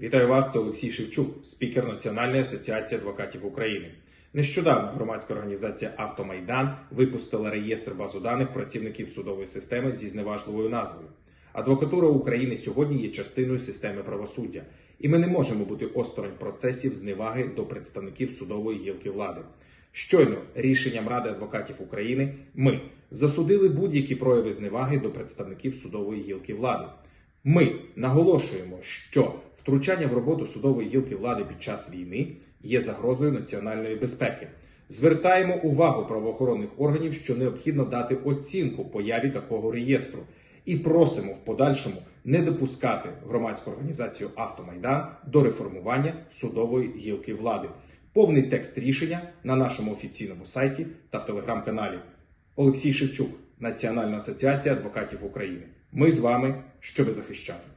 Вітаю вас, це Олексій Шевчук, спікер Національної асоціації адвокатів України. Нещодавно громадська організація Автомайдан випустила реєстр базу даних працівників судової системи зі зневажливою назвою. Адвокатура України сьогодні є частиною системи правосуддя, і ми не можемо бути осторонь процесів зневаги до представників судової гілки влади. Щойно рішенням Ради адвокатів України ми засудили будь-які прояви зневаги до представників судової гілки влади. Ми наголошуємо, що втручання в роботу судової гілки влади під час війни є загрозою національної безпеки. Звертаємо увагу правоохоронних органів, що необхідно дати оцінку появі такого реєстру, і просимо в подальшому не допускати громадську організацію Автомайдан до реформування судової гілки влади. Повний текст рішення на нашому офіційному сайті та в телеграм-каналі. Олексій Шевчук, Національна асоціація адвокатів України. Ми з вами, щоби захищати.